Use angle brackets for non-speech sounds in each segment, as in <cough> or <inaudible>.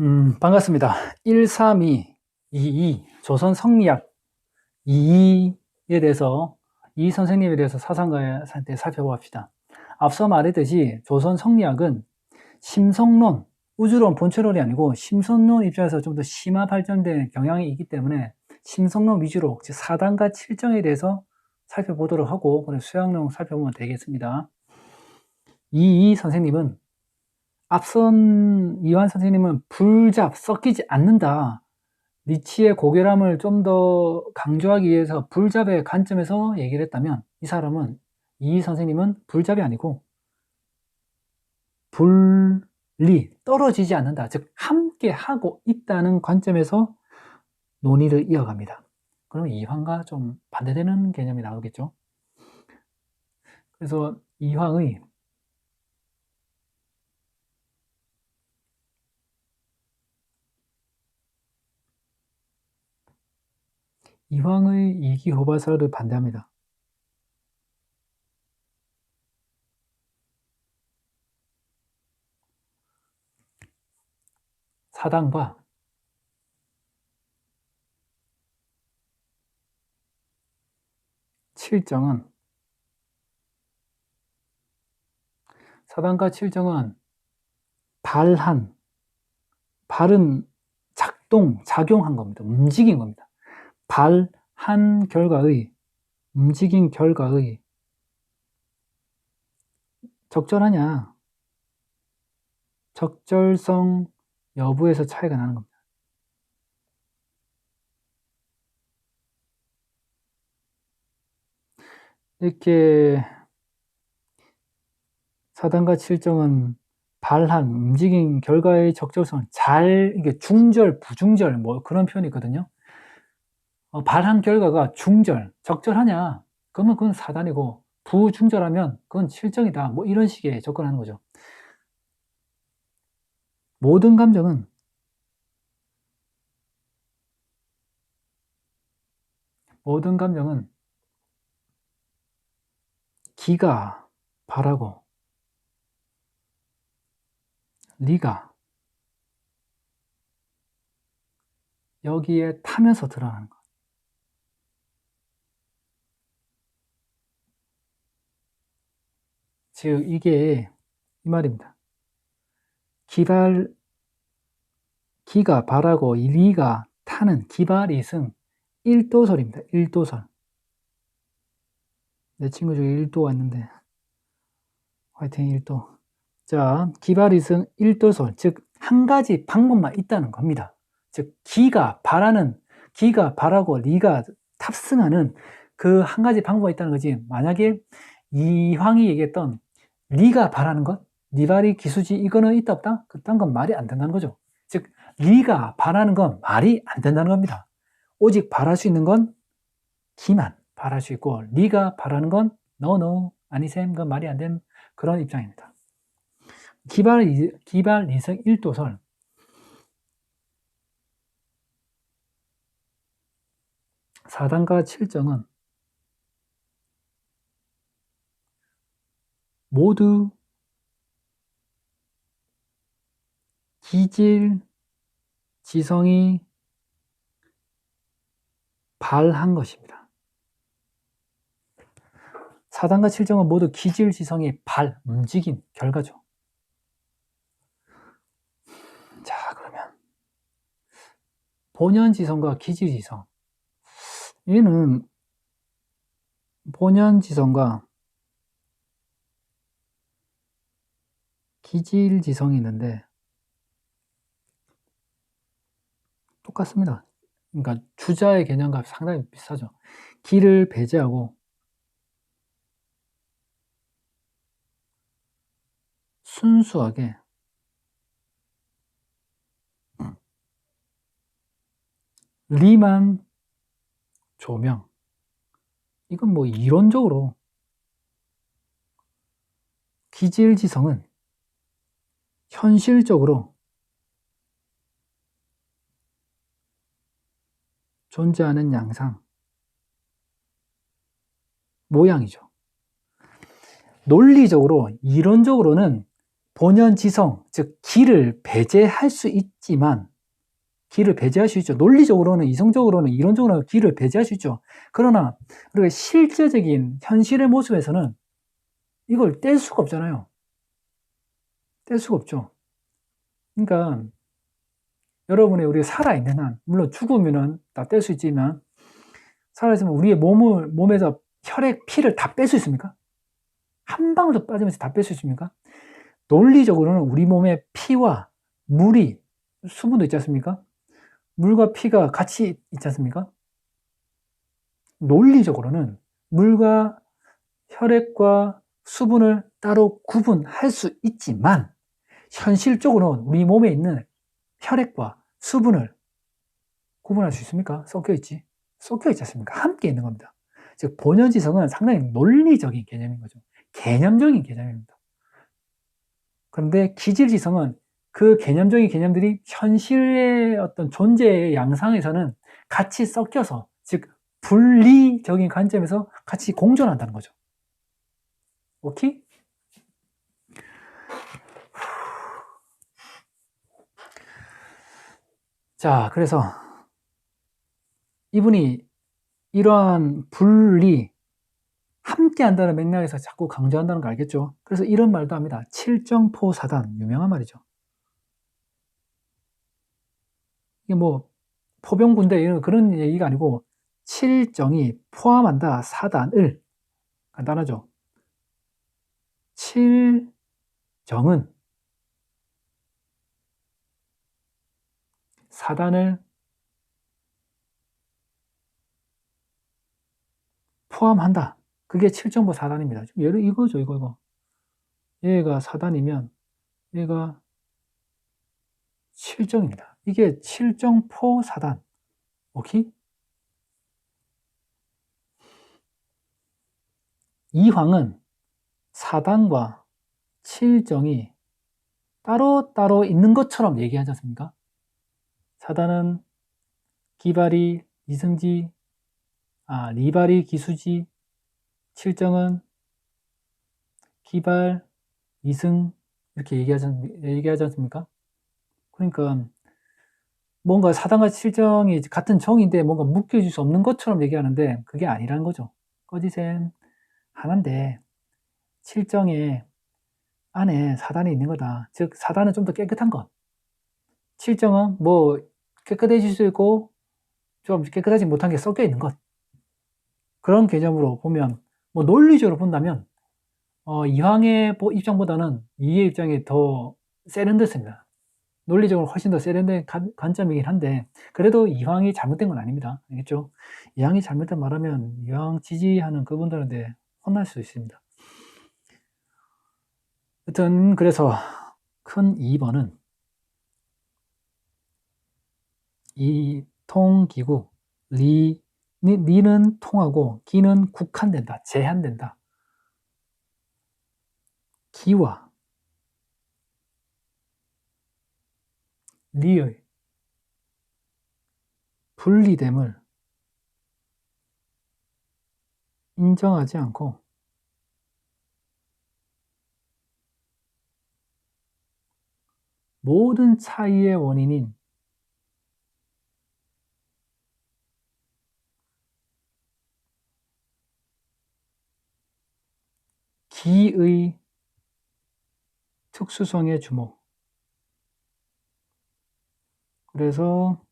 음, 반갑습니다. 132, 22, 조선 성리학 22에 대해서, 이 선생님에 대해서 사상가한테 살펴봅시다. 앞서 말했듯이 조선 성리학은 심성론, 우주론, 본체론이 아니고 심성론 입장에서 좀 더 심화 발전된 경향이 있기 때문에 심성론 위주로 즉 4단과 7정에 대해서 살펴보도록 하고 그래 수양론 살펴보면 되겠습니다. 이이 선생님은 앞선 이완 선생님은 불잡, 섞이지 않는다. 리치의 고결함을 좀 더 강조하기 위해서 불잡의 관점에서 얘기를 했다면 이 사람은 이 선생님은 불잡이 아니고 분리, 떨어지지 않는다. 즉 함께 하고 있다는 관점에서 논의를 이어갑니다. 그러면 이황과 좀 반대되는 개념이 나오겠죠. 그래서 이황의 이황의 이기호발사를 반대합니다. 사당과 칠정은 사당과 칠정은 발한 발은 작동, 작용한 겁니다. 움직인 겁니다. 발한 결과의 움직인 결과의 적절하냐 적절성 여부에서 차이가 나는 겁니다. 이렇게 사단과 칠정은 발한 움직인 결과의 적절성 잘 이게 중절 부중절 뭐 그런 표현이 있거든요. 어, 발한 결과가 중절, 적절하냐? 그러면 그건 사단이고 부중절하면 그건 실정이다. 뭐 이런 식의 접근하는 거죠. 모든 감정은 모든 감정은 기가 바라고 리가 여기에 타면서 드러나는 거. 즉 이게 이 말입니다. 기발 기가 바라고 리가 타는 기발이승 1도설입니다. 1도설. 내 친구 중에 1도가 있는데 화이팅 1도. 자, 기발이승 1도설. 즉 한 가지 방법만 있다는 겁니다. 즉 기가 바라는 기가 바라고 리가 탑승하는 그 한 가지 방법이 있다는 거지. 만약에 이황이 얘기했던 리가 바라는 것, 리발이 기수지 이거는 있다 없다? 그딴 건 말이 안 된다는 거죠. 즉 리가 바라는 건 말이 안 된다는 겁니다. 오직 바랄 수 있는 건 기만 바랄 수 있고 리가 바라는 건 너너 아니셈 그건 말이 안 되는 그런 입장입니다. 기발 기발 리성 1도설 사단과 칠정은 모두 기질 지성이 발한 것입니다. 사단과 칠정은 모두 기질 지성이 발, 움직인 결과죠. 자, 그러면 본연 지성과 기질 지성. 얘는 본연 지성과 기질 지성이 있는데 똑같습니다. 그러니까 주자의 개념과 상당히 비슷하죠. 기를 배제하고 순수하게 리만 조명 이건 뭐 이론적으로 기질지성은 현실적으로 존재하는 양상, 모양이죠. 논리적으로, 이론적으로는 본연 지성, 즉 기를 배제할 수 있지만 기를 배제할 수 있죠. 논리적으로는 이성적으로는 이론적으로는 기를 배제할 수 있죠. 그러나 우리가 실제적인 현실의 모습에서는 이걸 뗄 수가 없잖아요. 뗄 수가 없죠. 그러니까 여러분의 우리가 살아있는 한 물론 죽으면은 다 뗄 수 있지만 살아있으면 우리의 몸을 몸에서 혈액 피를 다 뺄 수 있습니까? 한 방울도 빠지면서 다 뺄 수 있습니까? 논리적으로는 우리 몸에 피와 물이 수분도 있지 않습니까? 물과 피가 같이 있지 않습니까? 논리적으로는 물과 혈액과 수분을 따로 구분할 수 있지만 현실적으로는 우리 몸에 있는 혈액과 수분을 구분할 수 있습니까? 섞여 있지. 섞여 있지 않습니까? 함께 있는 겁니다. 즉, 본연지성은 상당히 논리적인 개념인 거죠. 개념적인 개념입니다. 그런데 기질지성은 그 개념적인 개념들이 현실의 어떤 존재의 양상에서는 같이 섞여서, 즉, 분리적인 관점에서 같이 공존한다는 거죠. 오케이? 자, 그래서 이분이 이러한 분리, 함께 한다는 맥락에서 자꾸 강조한다는 거 알겠죠? 그래서 이런 말도 합니다. 칠정포 사단, 유명한 말이죠. 이게 뭐 포병군대 이런 그런 얘기가 아니고 칠정이 포함한다 사단을 간단하죠. 칠정은 사단을 포함한다. 그게 칠정보 사단입니다. 예를 이거죠, 이거, 이거. 얘가 사단이면 얘가 칠정입니다. 이게 칠정포 사단. 오케이? 이황은 사단과 칠정이 따로따로 있는 것처럼 얘기하지 않습니까? 사단은 기발이, 이승지, 아, 리발이, 기수지, 칠정은 기발, 이승, 이렇게 얘기하지, 얘기하지 않습니까? 그러니까 뭔가 사단과 칠정이 같은 정인데 뭔가 묶여질 수 없는 것처럼 얘기하는데 그게 아니라는 거죠. 꺼지셈 하나인데 칠정에 안에 사단이 있는 거다. 즉 사단은 좀 더 깨끗한 것. 칠정은 뭐 깨끗해질 수 있고 좀 깨끗하지 못한 게 섞여 있는 것. 그런 개념으로 보면 뭐 논리적으로 본다면 어, 이황의 입장보다는 이의 입장이 더 세련됐습니다. 논리적으로 훨씬 더 세련된 관점이긴 한데 그래도 이황이 잘못된 건 아닙니다. 알겠죠? 이황이 잘못된 말하면 이황 지지하는 그분들한테 혼날 수 있습니다. 여튼 그래서 큰 2번은 이 통기구 리 니, 는 통하고 기는 국한된다, 제한된다. 기와 리의 분리됨을 인정하지 않고 모든 차이의 원인인 기의 특수성에 주목 그래서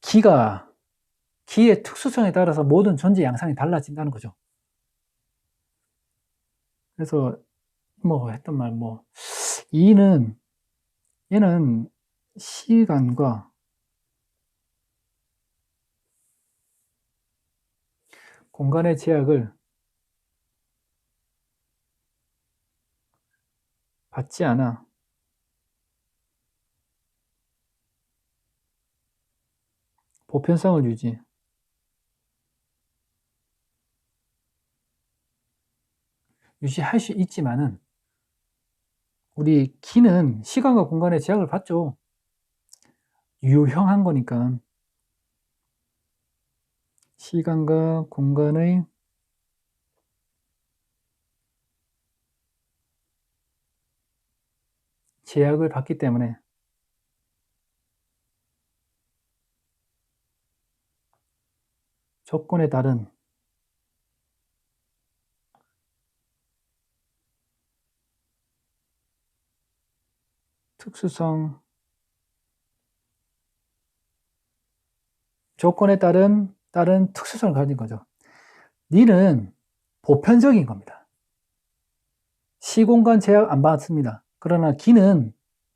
기가 기의 특수성에 따라서 모든 존재 양상이 달라진다는 거죠. 그래서 뭐 했던 말 뭐 이는 얘는 시간과 공간의 제약을 받지 않아. 보편성을 유지. 유지할 수 있지만은 우리 기는 시간과 공간의 제약을 받죠. 유형한 거니까. 시간과 공간의 제약을 받기 때문에 조건에 따른 특수성 조건에 따른 따른 특수성을 가진 거죠. 니는 보편적인 겁니다. 시공간 제약 안 받습니다. 그러나 기는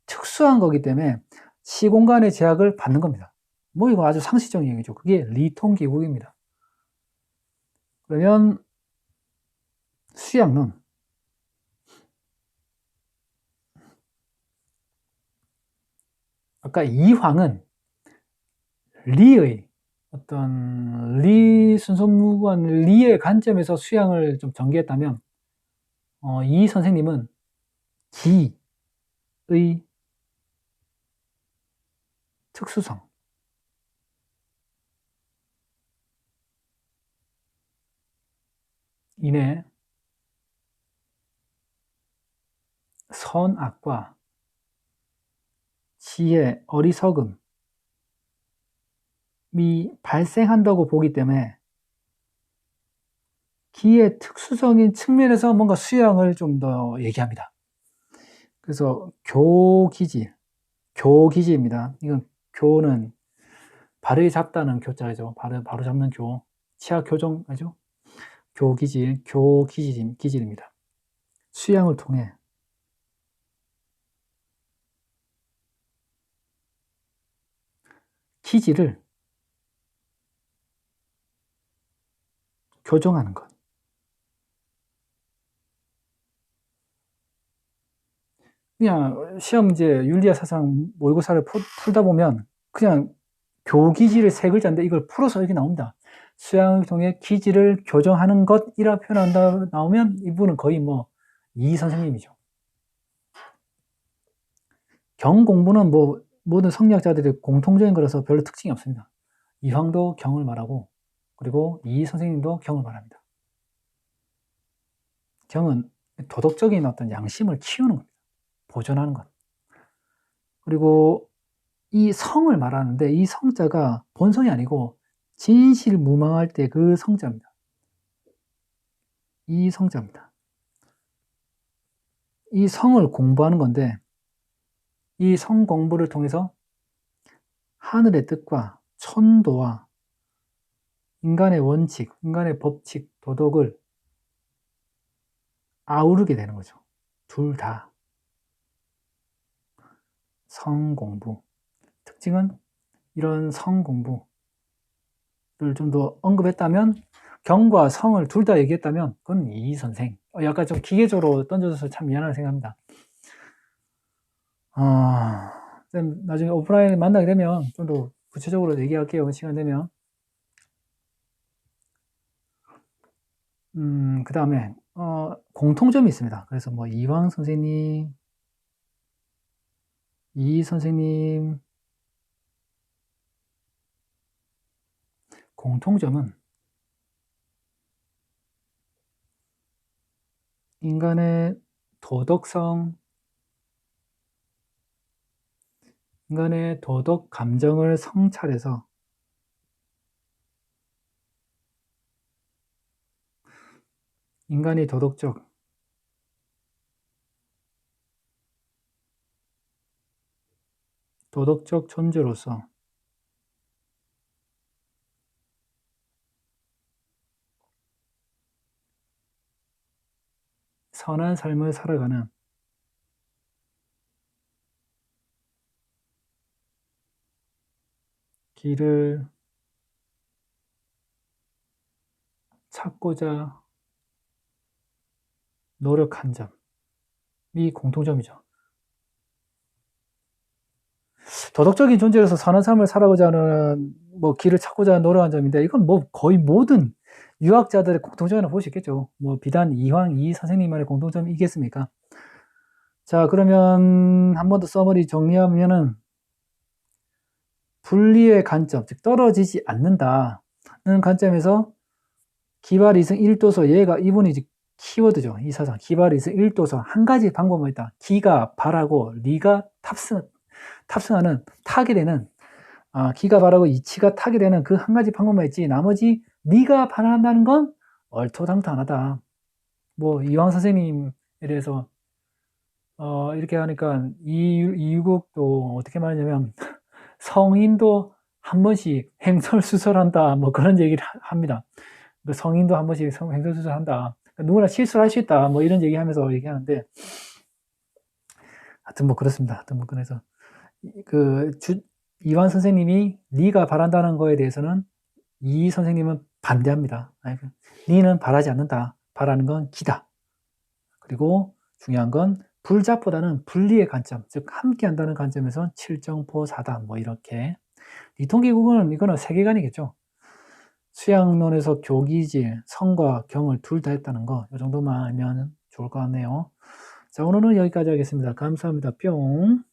특수한 거기 때문에 시공간의 제약을 받는 겁니다. 뭐 이거 아주 상식적인 얘기죠. 그게 리통기국입니다. 그러면 수약론 아까 이황은 리의 어떤 리 순손무관 리의 관점에서 수양을 좀 전개했다면 어, 이 선생님은 기의 특수성 이내 선악과 지혜, 어리석음이 발생한다고 보기 때문에 기의 특수성인 측면에서 뭔가 수양을 좀 더 얘기합니다. 그래서 교기지, 교기지입니다. 이건 교는 발을 잡다는 교자죠. 발을 바로 잡는 교, 치아 교정, 아죠? 교기질, 교기질, 기질입니다. 수양을 통해 기질을 교정하는 것. 그냥 시험 이제 윤리학 사상 모의고사를 풀다 보면 그냥 교기질의 세 글자인데 이걸 풀어서 이렇게 나옵니다. 수양을 통해 기질을 교정하는 것이라 표현한다 나오면 이분은 거의 뭐 이 선생님이죠. 경 공부는 뭐 모든 성리학자들의 공통적인 거라서 별로 특징이 없습니다. 이황도 경을 말하고 그리고 이 선생님도 경을 말합니다. 경은 도덕적인 어떤 양심을 키우는 겁니다. 보존하는 것. 그리고 이 성을 말하는데 이 성자가 본성이 아니고 진실 무망할 때 그 성자입니다. 이 성자입니다. 이 성을 공부하는 건데 이 성 공부를 통해서 하늘의 뜻과 천도와 인간의 원칙, 인간의 법칙, 도덕을 아우르게 되는 거죠. 둘 다. 성 공부. 특징은 이런 성 공부, 좀더 언급했다면 경과 성을 둘 다 얘기했다면 그건 이 선생. 어, 약간 좀 기계적으로 던져줘서 참 미안하게 생각합니다. 아, 나중에 오프라인에 만나게 되면 좀 더 구체적으로 얘기할게요 시간 되면. 음, 그 다음에 어, 공통점이 있습니다. 그래서 뭐 이황 선생님 이 선생님. 공통점은 인간의 도덕성, 인간의 도덕 감정을 성찰해서 인간이 도덕적, 도덕적 존재로서 선한 삶을 살아가는 길을 찾고자 노력한 점이 공통점이죠. 도덕적인 존재로서 선한 삶을 살아가고자 하는 뭐 길을 찾고자 노력한 점인데 이건 뭐 거의 모든 유학자들의 공통점을 볼수 있겠죠. 뭐 비단 이황 이 선생님만의 공통점이 있겠습니까? 자 그러면 한 번 더 써머리 정리하면은 분리의 관점, 즉 떨어지지 않는다는 관점에서 기발 이승 1도서 얘가 이분이 키워드죠. 이 사상. 기발에서 1도선. 한 가지 방법만 있다. 기가 발하고 리가 탑승, 탑승하는, 타게 되는, 아, 기가 발하고 이치가 타게 되는 그 한 가지 방법만 있지. 나머지 리가 반한다는 건 얼토당토하다. 뭐, 이왕 선생님에 대해서, 어, 이렇게 하니까 이, 이유국도 어떻게 말하냐면, <laughs> 성인도 한 번씩 행설수설한다. 뭐 그런 얘기를 하- 합니다. 그 성인도 한 번씩 성- 행설수설한다. 누구나 실수를 할 수 있다. 뭐 이런 얘기하면서 얘기하는데 하여튼 뭐 그렇습니다. 하여튼 뭐 그래서 이- 그 주, 이완 선생님이 네가 바란다는 거에 대해서는 이 선생님은 반대합니다. 그, 니는 바라지 않는다. 바라는 건 기다. 그리고 중요한 건 불잡보다는 분리의 관점, 즉 함께 한다는 관점에서 칠정포사다. 뭐 이렇게 이통기국은 이거는 세계관이겠죠. 수양론에서 교기질, 성과 경을 둘 다 했다는 거, 이 정도만 알면 좋을 것 같네요. 자, 오늘은 여기까지 하겠습니다. 감사합니다. 뿅.